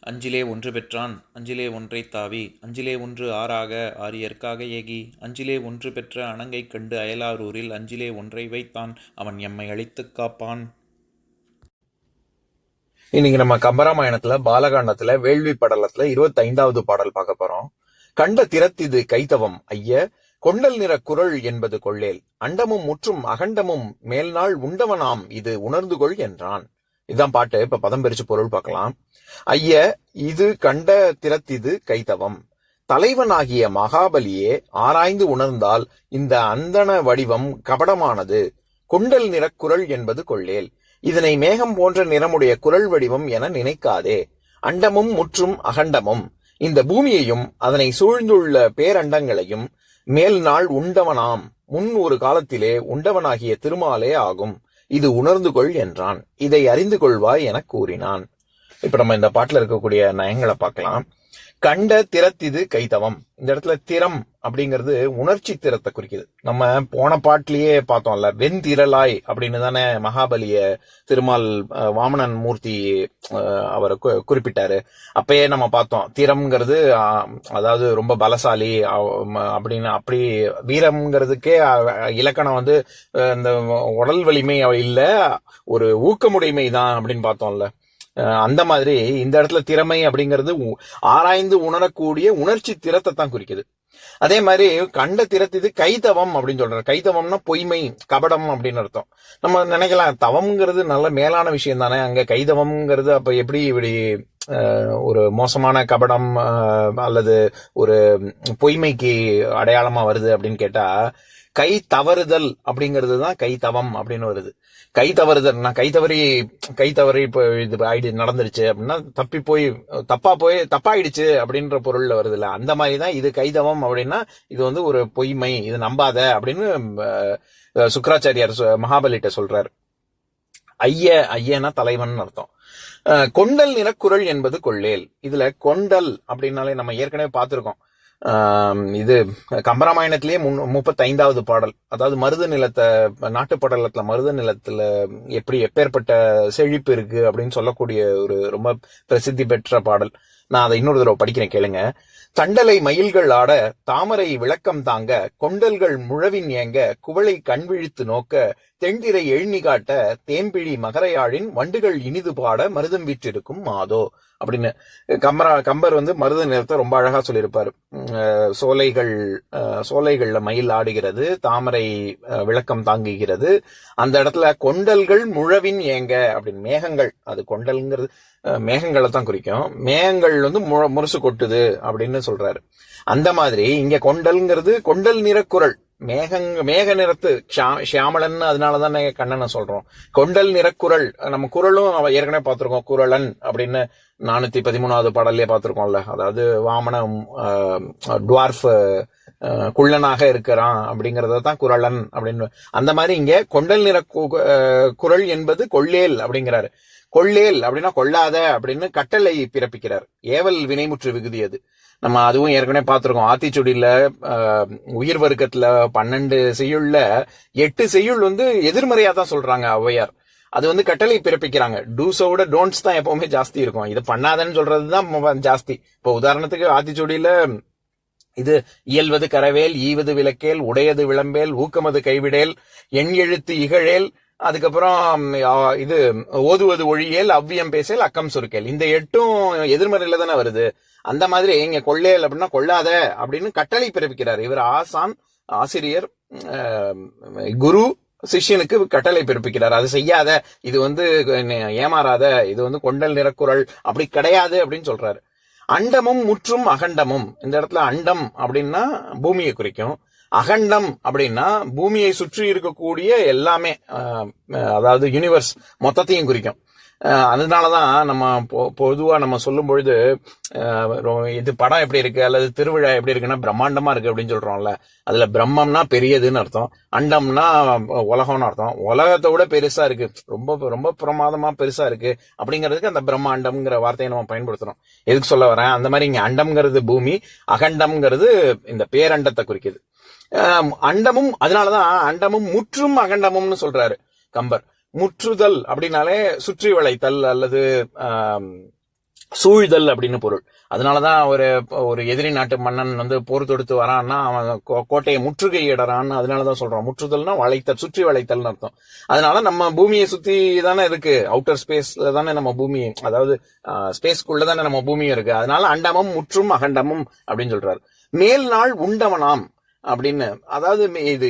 அஞ்சிலே ஒன்று பெற்றான் அஞ்சிலே ஒன்றை தாவி அஞ்சிலே ஒன்று ஆறாக ஆரியற்காக ஏகி அஞ்சிலே ஒன்று பெற்ற அணங்கை கண்டு அயலாரூரில் அஞ்சிலே ஒன்றை வைத்தான் அவன் எம்மை அழித்துக் காப்பான். இன்னைக்கு நம்ம கம்பராமாயணத்துல பாலகாண்டத்துல வேள்வி படலத்துல இருபத்தி ஐந்தாவது பாடல் பார்க்க போறோம். கண்ட திறத்திது கைத்தவம் ஐய கொண்டல் நிற குரல் என்பது கொள்ளேல் அண்டமும் முற்றும் அகண்டமும் மேல்நாள் உண்டவனாம் இது உணர்ந்து கொள் என்றான். இதுதான் பாட்டு. இப்ப பதம் பிரிச்சு பொருள் பார்க்கலாம். ஐய இது கண்ட திறத்திது கைத்தவம் தலைவனாகிய மகாபலியே ஆராய்ந்து உணர்ந்தால் இந்த அந்தண வடிவம் கபடமானது. கொண்டல் நிறக்குரல் என்பது கொள்ளேல். இதனை மேகம் போன்ற நிறமுடைய குரல் வடிவம் என நினைக்காதே. அண்டமும் முற்றும் அகண்டமும். இந்த பூமியையும் அதனை சூழ்ந்துள்ள பேரண்டங்களையும் மேல் நாள் உண்டவனாம். முன் ஒரு காலத்திலே உண்டவனாகிய திருமாலே ஆகும். இது உணர்ந்து கொள் என்றான். இதை அறிந்து கொள்வாய் என கூறினான். இப்ப நம்ம இந்த பாட்டுல இருக்கக்கூடிய நயங்களை பார்க்கலாம். கண்ட திறத்திது கைதவம். இந்த இடத்துல திறம் அப்படிங்கிறது உணர்ச்சி திறத்தை குறிக்குது. நம்ம போன பாட்டிலேயே பார்த்தோம்ல வெண்திரளாய் அப்படின்னு தானே மகாபலிய திருமால் அஹ், வாமனன் மூர்த்தி அஹ், அவரை கு- குறிப்பிட்டாரு. அப்பயே நம்ம பார்த்தோம் திறம்ங்கிறது அதாவது ரொம்ப பலசாலி அஹ், அப்படின்னு அப்படி வீரம்ங்கிறதுக்கே இலக்கணம் வந்து இந்த உடல் வலிமை இல்ல ஒரு ஊக்கமுடைமை தான் அப்படின்னு பார்த்தோம்ல. அந்த மாதிரி இந்த இடத்துல திறமை அப்படிங்கிறது உ- ஆராய்ந்து உணரக்கூடிய உணர்ச்சி திறத்தை தான் குறிக்குது. அதே மாதிரி கண்ட திறத்திது கைதவம் அப்படின்னு சொல்றாரு கைதவம்னா பொய்மை கபடம் அப்படின்னு அர்த்தம். நம்ம நினைக்கலாம் தவம்ங்கிறது நல்ல மேலான விஷயம் தானே. அங்க கைதவம்ங்கிறது அப்ப எப்படி இப்படி ஒரு மோசமான கபடம் அஹ், அல்லது ஒரு பொய்மைக்கு அடையாளமா வருது அப்படின்னு கேட்டா கை தவறுதல் அப்படிங்கிறது தான் கை தவம் அப்படின்னு வருது. கை தவறுதல் நான் கை தவறி கை தவறி இப்போ இது ஆயிடு நடந்துருச்சு அப்படின்னா தப்பி போய் தப்பா போய் தப்பாயிடுச்சு அப்படின்ற பொருள்ல வருது இல்லை அந்த மாதிரி தான் இது கைதவம் அப்படின்னா இது வந்து ஒரு பொய்மை இது நம்பாத அப்படின்னு சுக்கராச்சாரியார் சொ- மகாபலிட்ட சொல்றாரு. ஐய ஐயனா தலைவன் அர்த்தம். கொண்டல் நிறக்குரல் என்பது கொள்ளேல். இதுல கொண்டல் அப்படின்னாலே நம்ம ஏற்கனவே பார்த்திருக்கோம். இது கம்பராமாயணத்திலேயே முன் முப்பத்தைந்தாவது பாடல். அதாவது மருத நிலத்தை நாட்டு படலத்தில் மருத நிலத்துல எப்படி எப்பேற்பட்ட செழிப்பு இருக்கு அப்படின்னு சொல்லக்கூடிய ஒரு ரொம்ப பிரசித்தி பெற்ற பாடல். நான் அதை இன்னொரு தடவை படிக்கிறேன் கேளுங்க. தண்டலை மயில்கள் ஆட தாமரை விளக்கம் தாங்க கொண்டல்கள் முழவின் ஏங்க குவளை கண்விழித்து நோக்க தென்திரை எழுநி காட்ட தேம்பிழி மகரையாழின் வண்டுகள் இனிது பாட மருதம் வீற்றிருக்கும் மாதோ அப்படின்னு. கம்பரா கம்பர் வந்து மருத நிறத்தை ரொம்ப அழகா சொல்லியிருப்பாரு. சோலைகள் சோலைகள்ல மயில் ஆடுகிறது தாமரை அஹ், விளக்கம் தாங்குகிறது அந்த இடத்துல கொண்டல்கள் முழவின் ஏங்க அப்படின்னு மேகங்கள் அது கொண்டல்ங்கிறது மேகங்களை தான் குறிக்கும். மேகங்கள் வந்து முரசு கொட்டுது அப்படின்னு சொல்றாரு. அந்த மாதிரி இங்க கொண்டல்ங்கிறது கொண்டல் நிறக்குரல் மேகங் மேக நிறத்து ஷியாமலன் ஷியாமளன் அதனால தானே கண்ணனை சொல்றோம். கொண்டல் நிறக்குரல் நம்ம குரலும் ஏற்கனவே பார்த்திருக்கோம். குரலன் அப்படின்னு நானூத்தி பதிமூணாவது பாடல்லே பார்த்திருக்கோம்ல. அதாவது வாமன டுவார்ஃப் குள்ளனாக இருக்கிறான் அப்படிங்கிறத தான் குரலன் அப்படின்னு அந்த மாதிரி இங்க கொண்டல் நிற கு- குரல் என்பது கொள்ளேல் அப்படிங்கிறாரு. கொள்ளேல் அப்படின்னா கொள்ளாத அப்படின்னு கட்டளை பிறப்பிக்கிறார். ஏவல் வினைமுற்று விகுதி அது. நம்ம அதுவும் ஏற்கனவே பார்த்துருக்கோம். ஆத்திச்சுடியில் உயிர் வர்க்கத்தில் பன்னெண்டு செய்யுள்ள எட்டு செய்யுள் வந்து எதிர்மறையா தான் சொல்றாங்க ஔவையார். அது வந்து கட்டளை பிறப்பிக்கிறாங்க. டூஸோட டோன்ட்ஸ் தான் எப்பவுமே ஜாஸ்தி இருக்கும். இது பண்ணாதன்னு சொல்றது தான் ஜாஸ்தி. இப்போ உதாரணத்துக்கு ஆத்திச்சுடியில் இது இயல்வது கரவேல் ஈவது விளக்கேல் உடையது விளம்பேல் ஊக்கமது கைவிடேல் எண் எழுத்து இகழேல் அதுக்கப்புறம் இது ஓதுவது ஒழியேல் அவ்வியம் பேசேல் அக்கம் சுருக்கேல். இந்த எட்டும் எதிர்மறையில தானே வருது. அந்த மாதிரி இங்க கொள்ளேல் அப்படின்னா கொள்ளாத அப்படின்னு கட்டளை பிறப்பிக்கிறார். இவர் ஆசான் ஆசிரியர் குரு சிஷ்யனுக்கு கட்டளை பிறப்பிக்கிறார். அது செய்யாத இது வந்து ஏமாறாத இது வந்து கொண்டல் நிறக்குறள் அப்படி கிடையாது அப்படின்னு சொல்றாரு. அண்டமும் முற்றும் அகண்டமும். இந்த இடத்துல அண்டம் அப்படின்னா பூமியை குறிக்கும். அகண்டம் அப்படின்னா பூமியை சுற்றி இருக்கக்கூடிய எல்லாமே அதாவது யூனிவர்ஸ் மொத்தத்தையும் குறிக்கும். அதனால தான் நம்ம பொ- பொதுவாக நம்ம சொல்லும் பொழுது ரொ- இது படம் எப்படி இருக்கு? அல்லது திருவிழா எப்படி இருக்குன்னா பிரம்மாண்டமா இருக்கு அப்படின்னு சொல்றோம்ல. அதுல பிரம்மம்னா பெரியதுன்னு அர்த்தம். அண்டம்னா உலகம்னு அர்த்தம். உலகத்தை விட பெருசா இருக்கு. ரொம்ப ரொம்ப பிரமாதமா பெருசா இருக்கு. அப்படிங்கிறதுக்கு அந்த பிரம்மாண்டம்ங்கிற வார்த்தையை நம்ம பயன்படுத்துறோம். எதுக்கு சொல்ல வரேன்? அந்த மாதிரி இங்க அண்டம்ங்கிறது பூமி அகண்டம்ங்கிறது இந்த பேரண்டத்தை குறிக்குது. அண்டமும் அண்டமும் அதனாலதான் அண்டமும் முற்றும் அகண்டமும்னு சொல்றாரு கம்பர். முற்றுதல் அப்படின்னாலே சுற்றி வளைத்தல் அல்லது சூழ்தல் அப்படின்னு பொருள். அதனாலதான் ஒரு ஒரு எதிரி நாட்டு மன்னன் வந்து போர் தொடுத்து வரான்னா அவன் கோ- கோட்டையை முற்றுகையிடறான்னு அதனாலதான் சொல்றான் முற்றுதல்னா வளைத்தல் சுற்றி வளைத்தல்னு அர்த்தம். அதனால நம்ம பூமியை சுத்தி தானே இருக்கு. அவுட்டர் ஸ்பேஸ்ல தானே நம்ம பூமி அதாவது ஸ்பேஸ்க்குள்ள தானே நம்ம பூமியும் இருக்கு. அதனால அண்டமும் முற்றும் அகண்டமும் அப்படின்னு சொல்றாரு. மேல் நாள் உண்டவனாம். அப்படின்னு அதாவது இது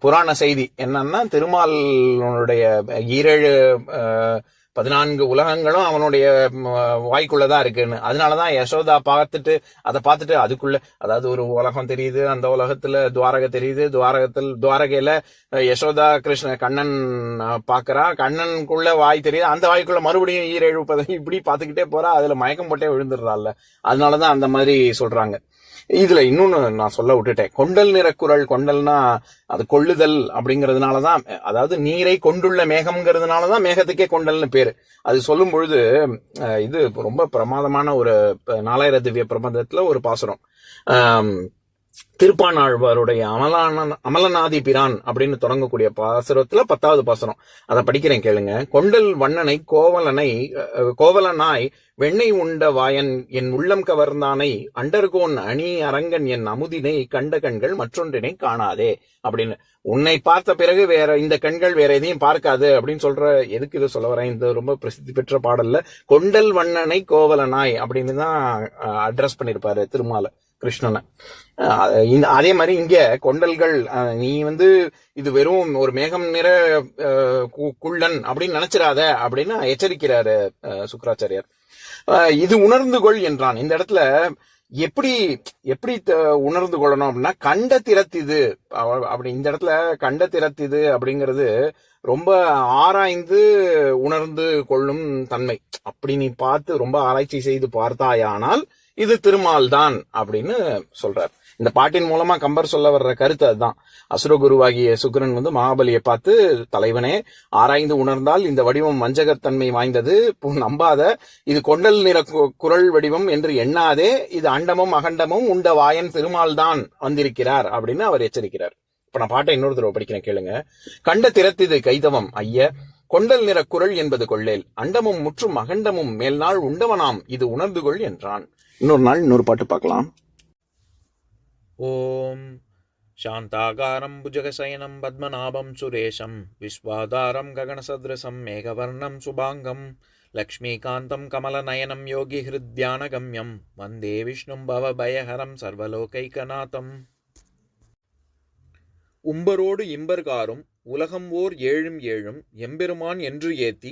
புராண செய்தி என்னன்னா திருமாலுடைய ஈரேழு பதினான்கு உலகங்களும் அவனுடைய ம், வாய்க்குள்ளதான் இருக்குன்னு. அதனாலதான் யசோதா பார்த்துட்டு அதை பார்த்துட்டு அதுக்குள்ள அதாவது ஒரு உலகம் தெரியுது அந்த உலகத்துல துவாரக தெரியுது துவாரகத்தில் துவாரகையில யசோதா கிருஷ்ண கண்ணன் பாக்குறா கண்ணனுக்குள்ள வாய் தெரியுது அந்த வாய்க்குள்ள மறுபடியும் ஈரேழு பதவி இப்படி பார்த்துக்கிட்டே போறா அதுல மயக்கம் போட்டே விழுந்துடுறாள் அதனாலதான் அந்த மாதிரி சொல்றாங்க. இதுல இன்னொன்னு நான் சொல்ல விட்டுட்டேன். கொண்டல் நிற குரல் கொண்டல்னா அது கொள்ளுதல் அப்படிங்கறதுனாலதான் அதாவது நீரை கொண்டுள்ள மேகம்ங்கிறதுனாலதான் மேகத்துக்கே கொண்டல்னு பேர். அது சொல்லும் பொழுது இது ரொம்ப பிரமாதமான ஒரு நாலாயிர திவ்ய பிரபந்தத்துல ஒரு பாசுரம். ஆஹ் திருப்பானாழ்வாருடைய அமலான அமலநாதி பிரான் அப்படின்னு தொடங்கக்கூடிய பாசுரத்துல பத்தாவது பாசுரம். அதை படிக்கிறேன் கேளுங்க. கொண்டல் வண்ணனை கோவலனை கோவலனாய் வெண்ணெய் உண்ட வாயன் என் உள்ளம் கவர்ந்தானை அண்டர்கோன் அணி அரங்கன் என் அமுதினை கண்ட கண்கள் மற்றொன்றினை காணாதே அப்படின்னு. உன்னை பார்த்த பிறகு வேற இந்த கண்கள் வேற எதையும் பார்க்காது அப்படின்னு சொல்ற எதுக்கு இதை சொல்ல வரேன்? இந்த ரொம்ப பிரசித்தி பெற்ற பாடல்ல. கொண்டல் வண்ணனை கோவலனாய் அப்படின்னு தான் அட்ரஸ் பண்ணிருப்பாரு திருமால. கிருஷ்ணனை. அதே மாதிரி இங்க கொண்டல்கள் நீ வந்து இது வெறும் ஒரு மேகம் நிற கு- குள்ளன் அப்படின்னு நினைச்சிடாத அப்படின்னு எச்சரிக்கிறாரு அஹ், இது உணர்ந்து கொள் என்றான். இந்த இடத்துல எப்படி எப்படி உணர்ந்து கொள்ளணும் அப்படின்னா கண்ட திறத்திது அப்படி இந்த இடத்துல கண்ட திறத்திது அப்படிங்கிறது ரொம்ப ஆராய்ந்து உணர்ந்து கொள்ளும் தன்மை. அப்படி நீ பார்த்து ரொம்ப ஆராய்ச்சி செய்து பார்த்தாயானால் இது திருமால் தான் அப்படின்னு சொல்றார். இந்த பாட்டின் மூலமா கம்பர் சொல்ல வர்ற கருத்து அதுதான். அசுரகுருவாகிய சுக்கிரன் வந்து மகாபலியை பார்த்து தலைவனே ஆராய்ந்து உணர்ந்தால் இந்த வடிவம் வஞ்சகத்தன்மை வாய்ந்தது. பு- நம்பாத இது கொண்டல் நிற கு- குரல் வடிவம் என்று எண்ணாதே. இது அண்டமும் அகண்டமும் உண்ட வாயன் திருமால் தான் வந்திருக்கிறார் அப்படின்னு அவர் எச்சரிக்கிறார். இப்ப நான் பாட்டை இன்னொரு தடவை படிக்கிறேன் கேளுங்க. கண்ட திறத்திது கைதவம் ஐய! கொண்டல் நிற குரல் என்பது கொள்ளேல். அண்டமும் முற்றும் அகண்டமும் மேல்நாள் உண்டவனாம். இது உணர்ந்து கொள் என்றான். இன்னொரு நாள் இன்னொரு பாட்டு பார்க்கலாம் ॐ शान्ताकारं भुजगशयनं पद्मनाभं सुरेशं विश्वाधारं गगनसदृशं मेघवर्णं शुभाङ्गं लक्ष्मीकान्तं कमलनयनं योगिहृद्यानगम्यं वन्दे विष्णुं भवभयहरं सर्वलोकैकनाथम् உம்பரோடு இம்பர்காரும் உலகம் ஓர் ஏழும் ஏழும் எம்பெருமான் என்று ஏத்தி